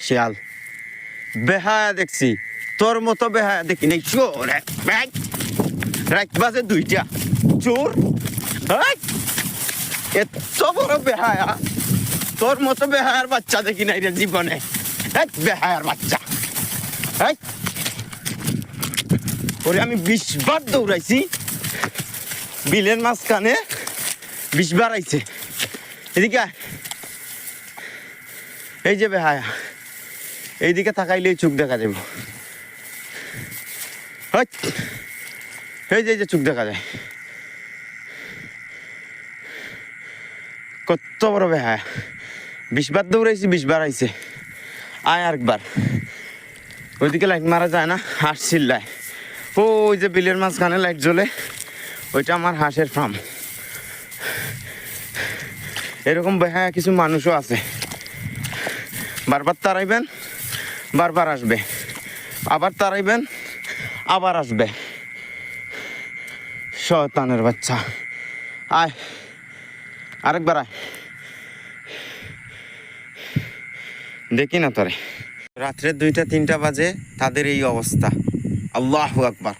শিয়াল। বেহায়া দেখছি। তোর মতো বেহায়া দেখি নাই চোর রাত দুইটা। চোর। এত বড় বেহায়া। তোর মতো বেহায়ার বাচ্চা দেখি নাই রে জীবনে। এই বেহায়ার বাচ্চা এই ওরে আমি বিশ বার দৌড়াইছি। বিলের মাঝখানে বিশ বার আইছে। এদিকে এই যে বেহায়া এইদিকে তাকাইলেই চোখ দেখা যাবে। এই যে যে চোখ দেখা যায়। কত বড় বেহায়া বিশ বার দৌড়াইছি, বিশ বার আইছে। আয় আরেকবার। ওইদিকে লাইট মারা যায় না হাঁস চিল্লায় ওই যে বিলের মাঝখানে লাইট জ্বলে, ওইটা আমার হাঁসের ফার্ম এরকম বেহায়া কিছু মানুষও আছে। বারবার তাড়াইবেন বারবার আসবে। আবার তাড়াইবেন আবার আসবে। শয়তানের বাচ্চা। আয়, আরেকবার আয়। দেখি না তোরে। রাত্রে দুইটা, তিনটা বাজে, তাদের এই অবস্থা। الله أكبر.